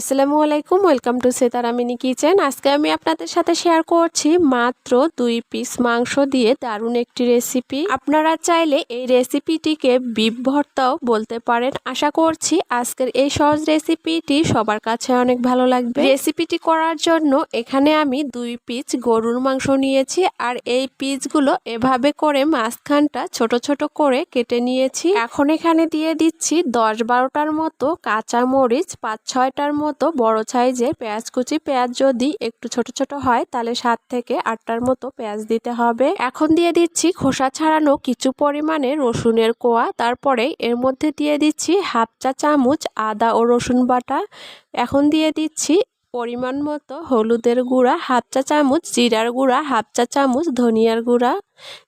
আসসালামু আলাইকুম, welcome to সেতারামিনি kitchen. আজকে আমি আপনাদের সাথে শেয়ার করছি মাত্র দুই পিস মাংস দিয়ে দারুণ একটি রেসিপি। আপনারা চাইলে এই রেসিপিটিকে বিপ ভর্তাও বলতে পারেন। আশা করছি আজকের এই সহজ রেসিপিটি সবার কাছে অনেক ভালো লাগবে। রেসিপিটি করার জন্য এখানে আমি দুই পিস গরুর মাংস নিয়েছি আর এই পিসগুলো এভাবে করে মাঝখানটা ছোট ছোট করে কেটে নিয়েছি। এখন এখানে দিয়ে দিচ্ছি দশ বারোটার মতো কাঁচা মরিচ পাঁচ ছয়টার মতো বড় সাইজের পেঁয়াজ কুচি, পেঁয়াজ যদি একটু ছোট ছোট হয়, তাহলে সাত থেকে আটটার মতো পেঁয়াজ দিতে হবে। এখন দিয়ে দিচ্ছি খোসা ছাড়ানো কিছু পরিমাণে রসুনের কোয়া। তারপরে এর মধ্যে দিয়ে দিচ্ছি হাফ চা চামচ আদা ও রসুন বাটা। এখন দিয়ে দিচ্ছি পরিমাণ মতো হলুদের গুঁড়া, হাফ চা চামচ জিরার গুঁড়া, হাফ চা চামচ ধনিয়ার গুঁড়া।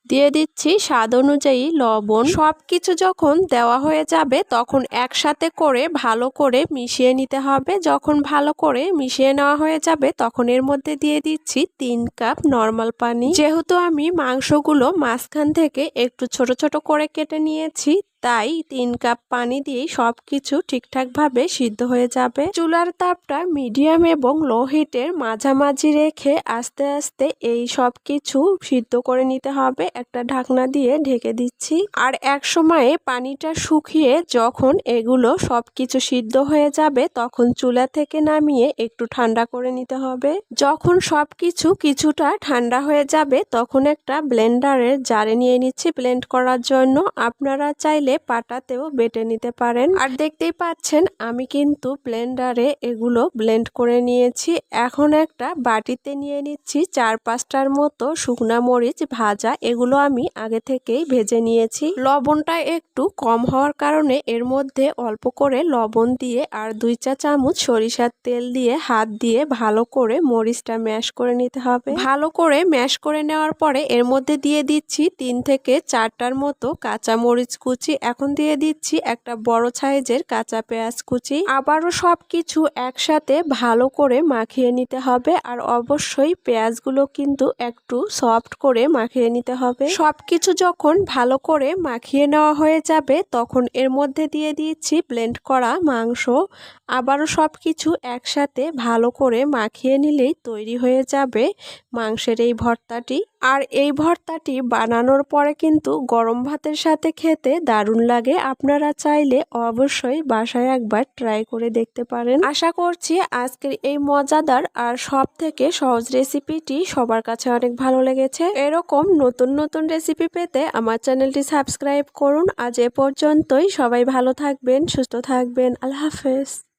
দিয়ে দিচ্ছি স্বাদ অনুযায়ী লবণ। সব কিছু যখন দেওয়া হয়ে যাবে তখন একসাথে করে ভালো করে মিশিয়ে নিতে হবে। যখন ভালো করে মিশিয়ে নেওয়া হয়ে যাবে তখন এর মধ্যে দিয়ে দিচ্ছি তিন কাপ নর্মাল পানি। যেহেতু আমি মাংসগুলো মাঝখান থেকে একটু ছোট ছোট করে কেটে নিয়েছি তাই তিন কাপ পানি দিয়ে সব কিছু ঠিকঠাকভাবে সিদ্ধ হয়ে যাবে। চুলার তাপটা মিডিয়াম এবং লো হিটের মাঝামাঝি রেখে আস্তে আস্তে এই সব কিছু সিদ্ধ করে নিতে হবে। একটা ঢাকনা দিয়ে ঢেকে দিচ্ছি। আর এক সময়ে পানিটা শুকিয়ে যখন এগুলো সব কিছু সিদ্ধ হয়ে যাবে তখন চুলা থেকে নামিয়ে একটু ঠান্ডা করে নিতে হবে। যখন সব কিছু কিছুটা ঠান্ডা হয়ে যাবে তখন একটা ব্লেন্ডারের জারে নিয়ে নিচ্ছি ব্লেন্ড করার জন্য। আপনারা চাইলে চাইলে পাটাতেও বেটে নিতে পারেন। আর দেখতেই পাচ্ছেন, আমি কিন্তু ব্লেন্ডারে এগুলো ব্লেন্ড করে নিয়েছি। এখন একটা বাটিতে নিয়ে নিচ্ছি, চার পাঁচটার মতো শুকনা মরিচ ভাজা, এগুলো আমি আগে থেকেই ভেজে নিয়েছি। লবণটা একটু কম হওয়ার কারণে এর মধ্যে অল্প করে লবণ দিয়ে আর দুই চা চামচ সরিষার তেল দিয়ে হাত দিয়ে ভালো করে মরিচটা ম্যাশ করে নিতে হবে। ভালো করে ম্যাশ করে নেওয়ার পরে এর মধ্যে দিয়ে দিচ্ছি তিন থেকে চারটার মতো কাঁচা মরিচ কুচি এখন দিয়ে দিচ্ছি একটা বড় সাইজের কাঁচা পেঁয়াজ কুচি। আবারও সব কিছু একসাথে ভালো করে মাখিয়ে নিতে হবে আর অবশ্যই পেঁয়াজগুলো কিন্তু একটু সফট করে মাখিয়ে নিতে হবে। সব কিছু যখন ভালো করে মাখিয়ে নেওয়া হয়ে যাবে তখন এর মধ্যে দিয়ে দিচ্ছি ব্লেন্ড করা মাংস। আবারও সব কিছু একসাথে ভালো করে মাখিয়ে নিলেই তৈরি হয়ে যাবে মাংসের এই ভর্তাটি। আর এই ভর্তাটি বানানোর পরে কিন্তু গরম ভাতের সাথে খেতে দারুণ লাগে। আপনারা চাইলে অবশ্যই বাসায় একবার ট্রাই করে দেখতে পারেন। আশা করছি আজকের এই মজাদার আর সব থেকে সহজ রেসিপিটি সবার কাছে অনেক ভালো লেগেছে। এরকম নতুন নতুন রেসিপি পেতে আমার চ্যানেলটি সাবস্ক্রাইব করুন। আজ এ পর্যন্তই। সবাই ভালো থাকবেন, সুস্থ থাকবেন। আল্লাহ হাফেজ।